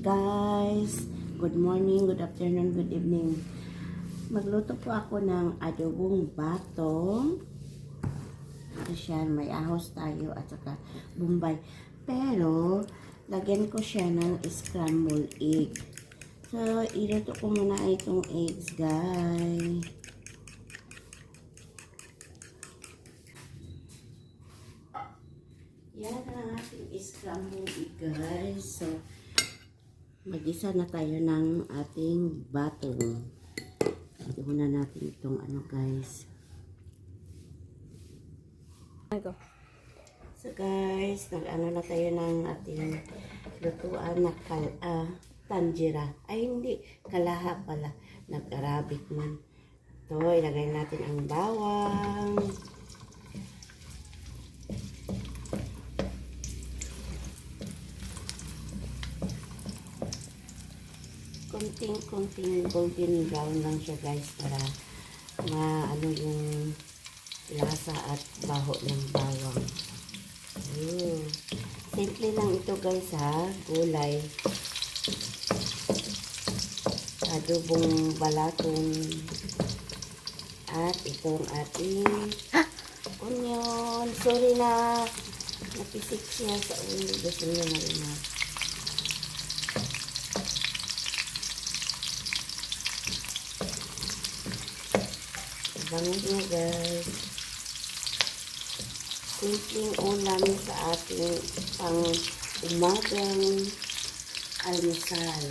Guys, good morning, good afternoon, good evening. Magluto po ako ng adobong batong. Ito siya, may ahos tayo at saka bumbay. Pero, lagyan ko siya ng scrambled egg. So, iluto ko muna itong eggs, guys. Yan ang ating scrambled egg, guys. So, Mag-isa na tayo ng ating batong. Ito na natin itong ano guys. Go. So guys, nag-ano na tayo ng ating lutuan na kal ah, tanjira. Ay hindi, kalaha pala. Nag-Arabic man. Ito, ilagay natin ang bawang. Konting-konting golden brown lang siya guys para maano yung lasa at baho ng bawang. Ayun. Simple lang ito guys ha, gulay. Adobong balatong at itong ating onion. Sorry na napisik siya sa ulo. Gusto niyo na rin niya guys. Simpleng ulam sa ating pang umagang almusal.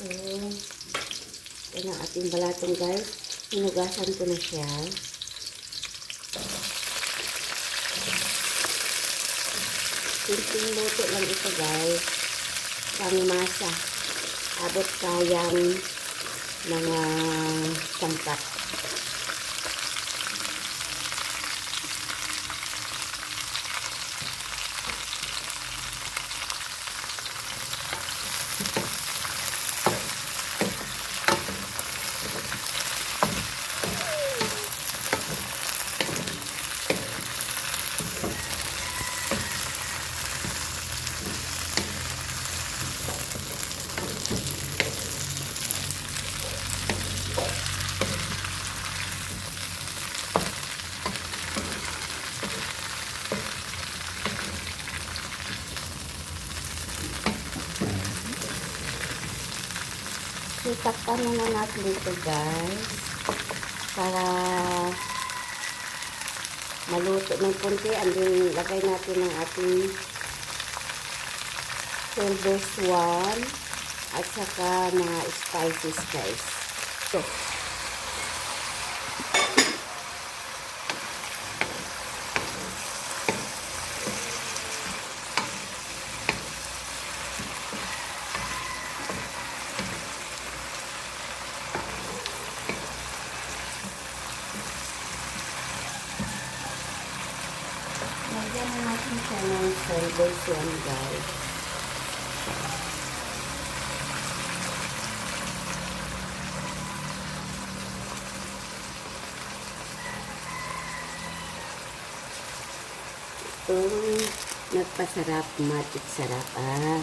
So, yan ang ating balatong guys. Hinugasan ko na siya. Simpleng luto lang ito guys. Pang masa. Abot kayang mga sangkap. Sitakpan na na natin ito guys. Para maluto ng konti. Andun lagay natin ng ating silver swan at saka mga spices guys. So, lagyan na natin siya ng silver swan guys. Itong nagpasarap, matik sarap ah.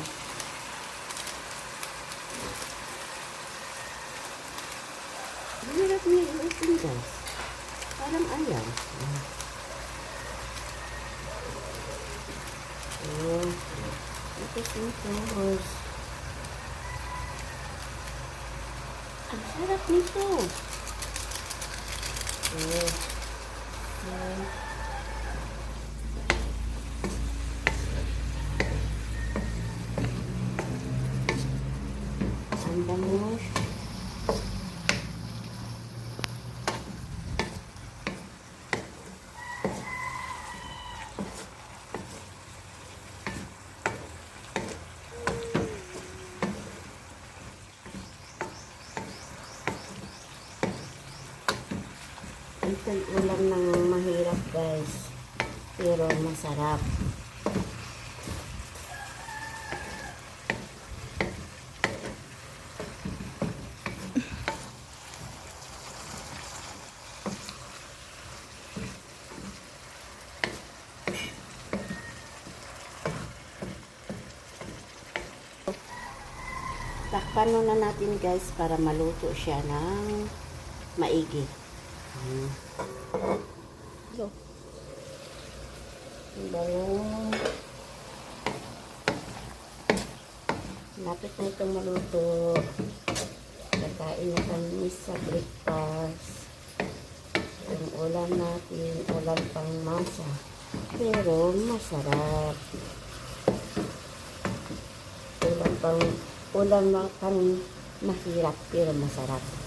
Hirap niya i-open guys. Parang ayaw. Ah. Oh, ito simple. Ang sarap nito. Oh. Oh. Ang bangus. natin ulam ng mahirap guys. Pero masarap. Takpan muna natin guys para maluto siya ng maigi. Go. Balong. Lapit na itong maluto. Kakain na kami sa breakfast. Yung ulam natin, ulam pang masa. Pero masarap. Ulam pang, ulam pang mahirap pero masarap.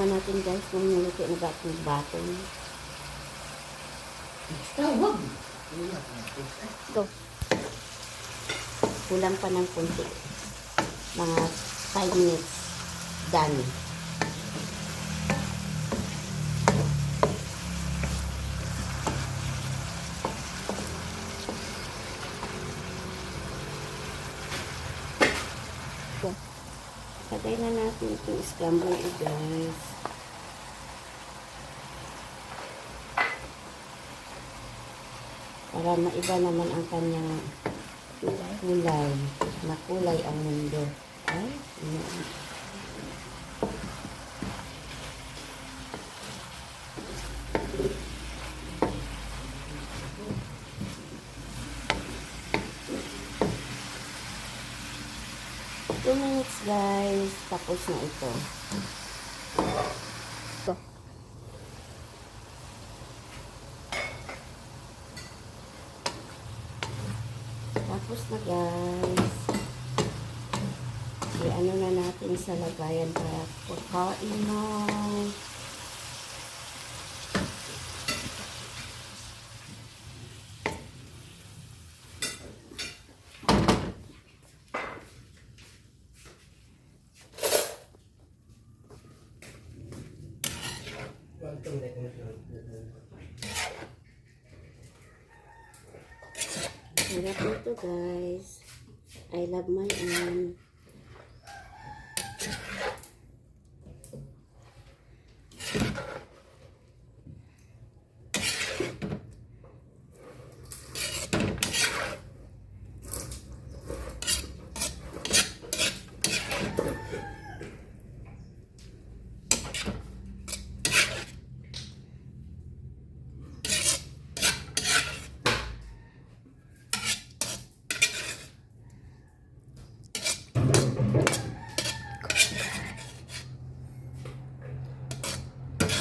tikman natin guys kung niluto na ba itong batong. Tawag. Go. Kulang pa ng kunti. Mga 5 minutes. Done. Go. Lagay na natin itong scramble egg, guys. Para maiba naman ang kanyang kulay. Makulay ang mundo. Ay, ano. Two minutes guys. Tapos na. Ito. Tapos na guys. I-ano na natin sa lagayan para pagkain na. Sarap nito guys. I love my own.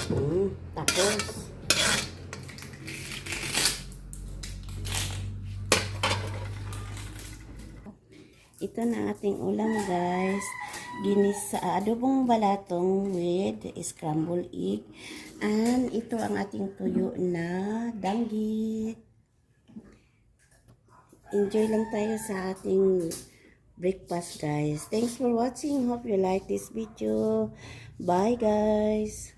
Mm, tapos. Ito na ating ulam guys. Ginis sa adobong balatong with scrambled egg. And ito ang ating tuyo na danggit. Enjoy lang tayo sa ating breakfast guys. Thanks for watching. Hope you like this video. Bye guys.